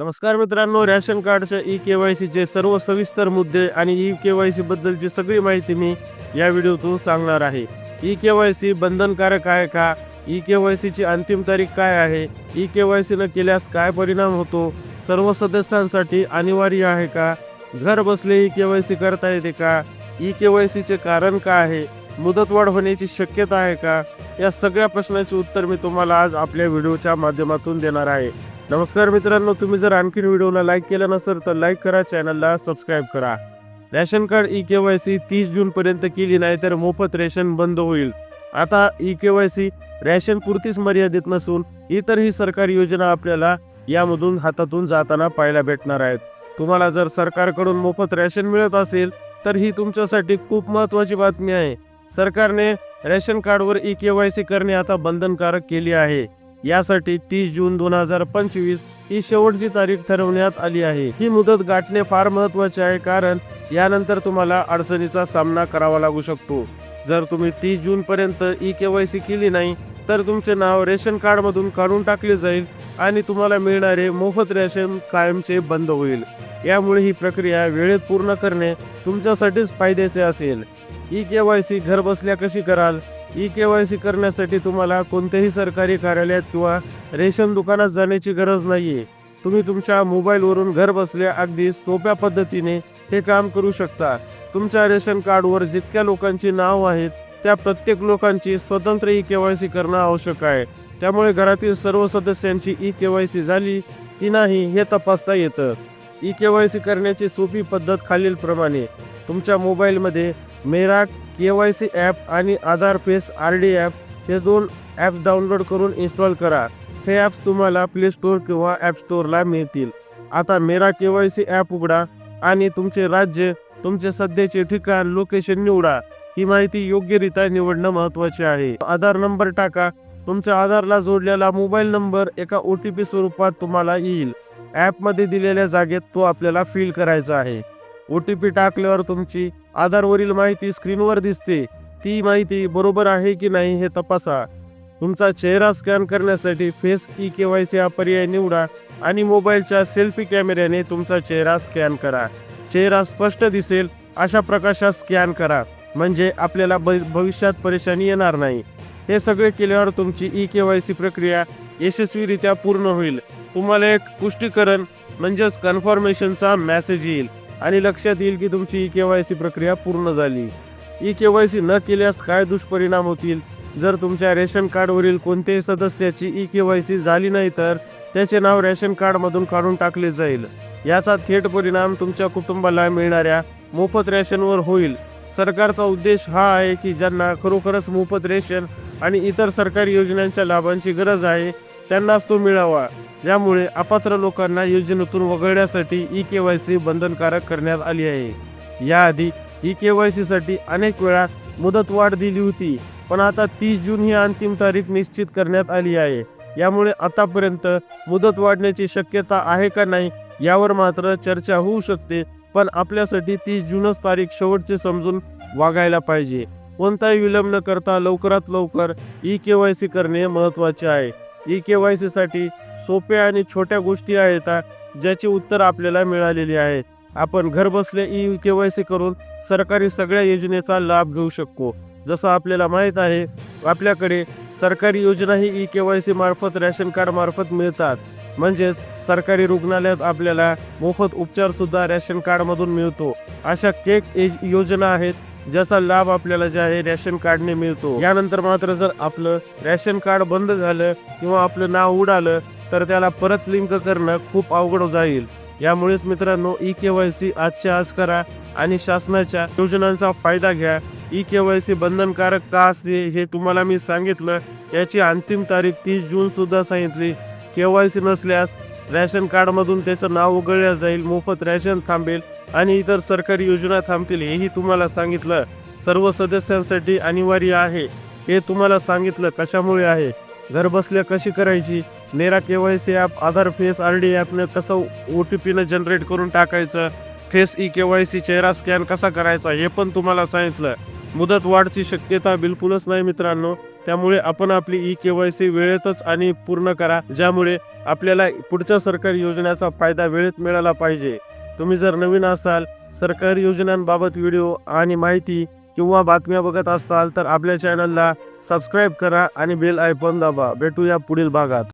नमस्कार मित्रांनो रॅशन कार्डच्या ई के वाय सीचे सर्व सविस्तर मुद्दे आणि ई के वाय सी बद्दलची सगळी माहिती मी या व्हिडिओतून सांगणार आहे. ई के वाय सी बंधनकारक आहे का? ई के वाय सीची अंतिम तारीख काय आहे? ई के वाय सी न केल्यास काय परिणाम होतो? सर्व सदस्यांसाठी अनिवार्य आहे का? घर बसले ई के वाय सी करता येते का? ई के वाय सीचे कारण काय आहे? मुदतवाढ होण्याची शक्यता आहे का? या सगळ्या प्रश्नाचे उत्तर मी तुम्हाला आज आपल्या व्हिडिओच्या माध्यमातून देणार आहे. नमस्कार मित्रांनो तुम्ही जर आणखीन व्हिडिओला लाईक केलं नसेल तर लाईक करा चॅनलला सबस्क्राईब करा. Ration card E K Y C तीस जूनपर्यंत केली नाही तर मोफत रेशन बंद होईल. आता E K Y C ration पुरतीच मर्यादित नसून इतरही सरकारी योजना आपल्याला यामधून हातातून जाताना पाहायला भेटणार आहेत. तुम्हाला जर सरकारकडून मोफत रॅशन मिळत असेल तर ही तुमच्यासाठी खूप महत्त्वाची बातमी आहे. सरकारने रॅशन कार्डवर ई के वाय सी करणे आता बंधनकारक केली आहे. यासाठी तीस जून दोन हजार पंचवीस ही शेवटची तारीख ठरवण्यात आली आहे. ही मुदत गाठणे फार महत्त्वाचे आहे कारण यानंतर तुम्हाला अडचणीचा सामना करावा लागू शकतो. जर तुम्ही तीस जून पर्यंत ई के वाय सी केली नाही तर तुमचे नाव रेशन कार्ड मधून काढून टाकले जाईल आणि तुम्हाला मिळणारे मोफत रेशन कायमचे बंद होईल. यामुळे ही प्रक्रिया वेळेत पूर्ण करणे तुमच्यासाठीच फायद्याचे असेल. ई के वाय सी घरबसल्या कशी कराल? ई के वाय सी करण्यासाठी तुम्हाला कोणत्याही सरकारी कार्यालयात किंवा रेशन दुकानात जाण्याची गरज नाही आहे तुम्ही तुमच्या मोबाईलवरून घरबसल्या अगदी सोप्या पद्धतीने हे काम करू शकता. तुमच्या रेशन कार्डवर जितक्या लोकांची नाव आहेत त्या प्रत्येक लोकांची स्वतंत्र ई के वाय सी करणं आवश्यक आहे. त्यामुळे घरातील सर्व सदस्यांची ई के वाय सी झाली की नाही हे तपासता येतं. ई के वाय सी करण्याची सोपी पद्धत खालीलप्रमाणे. तुमच्या मोबाईलमध्ये मेरा के वाय सी ॲप आणि Aadhaar face R D app हे दोन ॲप्स डाउनलोड करून इन्स्टॉल करा. हे ॲप्स तुम्हाला प्ले स्टोअर किंवा ॲप स्टोअरला मिळतील. आता मेरा के वाय सी ॲप उघडा आणि तुमचे राज्य तुमचे सध्याचे ठिकाण लोकेशन निवडा. ही माहिती योग्यरित्या निवडणं महत्त्वाचे आहे. आधार नंबर टाका. तुमच्या आधारला जोडलेला मोबाईल नंबर एका ओ टी पी स्वरूपात तुम्हाला येईल. ॲपमध्ये दिलेल्या जागेत तो आपल्याला फिल करायचा आहे. ओ टी पी टाकल्यावर तुमची आधारवरील माहिती स्क्रीनवर दिसते. ती माहिती बरोबर आहे की नाही हे तपासा. तुमचा चेहरा स्कॅन करण्यासाठी face E K Y C हा पर्याय निवडा आणि मोबाईलच्या सेल्फी कॅमेऱ्याने तुमचा चेहरा स्कॅन करा. चेहरा स्पष्ट दिसेल अशा प्रकाशात स्कॅन करा. म्हणजे आपल्याला ब भविष्यात परेशानी येणार नाही. हे सगळे केल्यावर तुमची ई के वाय सी प्रक्रिया यशस्वीरित्या पूर्ण होईल. तुम्हाला एक पुष्टीकरण म्हणजेच कन्फर्मेशनचा मेसेज येईल. आणि लक्षात येईल की तुमची ई के वाय सी प्रक्रिया पूर्ण झाली. ई के वाय सी न केल्यास काय दुष्परिणाम होतील? जर तुमच्या रेशन कार्डवरील कोणत्याही सदस्याची ई के वाय सी झाली नाही तर त्याचे नाव रेशन कार्डमधून काढून टाकले जाईल. याचा थेट परिणाम तुमच्या कुटुंबाला मिळणाऱ्या मोफत रेशनवर होईल. सरकारचा उद्देश हा आहे की ज्यांना खरोखरच मोफत रेशन आणि इतर सरकारी योजनांच्या लाभांची गरज आहे त्यांनाच तो मिळावा. यामुळे अपात्र लोकांना योजनेतून वगळण्यासाठी ई के वाय सी बंधनकारक करण्यात आली आहे. याआधी ई के वाय सीसाठी अनेक वेळा मुदतवाढ दिली होती पण आता तीस जून ही अंतिम तारीख निश्चित करण्यात आली आहे. यामुळे आतापर्यंत मुदत वाढण्याची शक्यता आहे का नाही यावर मात्र चर्चा होऊ शकते पण आपल्यासाठी तीस जूनच तारीख शेवटचे समजून वागायला पाहिजे. कोणताही विलंब न करता लवकरात लवकर ई के वाय सी करणे महत्त्वाचे आहे. ई के वाय सीसाठी सोप्या आणि छोट्या गोष्टी आहेत ज्याची उत्तर आपल्याला मिळालेली आहे. आपण घरबसल्या ई के वाय सी करून सरकारी सगळ्या योजनेचा लाभ घेऊ शकतो. जसं आपल्याला माहीत आहे आपल्याकडे सरकारी योजनाही ई के वाय सी मार्फत रॅशन कार्ड मार्फत मिळतात. म्हणजेच सरकारी रुग्णालयात आपल्याला मोफत उपचारसुद्धा रॅशन कार्डमधून मिळतो. अशा केक एज योजना आहेत ज्याचा लाभ आपल्याला जे आहे रॅशन कार्डने मिळतो. यानंतर मात्र जर आपलं रॅशन कार्ड बंद झालं किंवा आपलं नाव उडालं तर त्याला परत लिंक करणं खूप अवघड जाईल. यामुळेच मित्रांनो ई के वाय सी आजच्या आज करा आणि शासनाच्या योजनांचा फायदा घ्या. ई के वाय सी बंधनकारक का असते हे तुम्हाला मी सांगितलं. याची अंतिम तारीख तीस जून सुद्धा सांगितली. के वाय सी नसल्यास रॅशन कार्डमधून त्याचं नाव उघडल्या जाईल मोफत रॅशन थांबेल. आणि इतर सरकारी योजना थांबतील हेही तुम्हाला सांगितलं. सर्व सदस्यांसाठी अनिवार्य आहे. हे तुम्हाला सांगितलं कशामुळे आहे? घरबसल्या कशी करायची? नेरा K Y C app Aadhaar face R D ॲपनं कसं ओ टी पीनं जनरेट करून टाकायचं? Face E K Y C चेहरा स्कॅन कसा करायचा हे पण तुम्हाला सांगितलं. मुदत वाढची शक्यता बिलकुलच नाही मित्रांनो. त्यामुळे आपण आपली ई के वाय सी वेळेतच आणि पूर्ण करा ज्यामुळे आपल्याला पुढच्या सरकारी योजनेचा फायदा वेळेत मिळाला पाहिजे. तुम्ही जर नवीन असाल सरकारी योजनांबाबत व्हिडिओ आणि माहिती किंवा बातम्या बघत असाल तर आपल्या चॅनलला सबस्क्राईब करा आणि बेल आयकॉन दाबा. भेटूया पुढील भागात.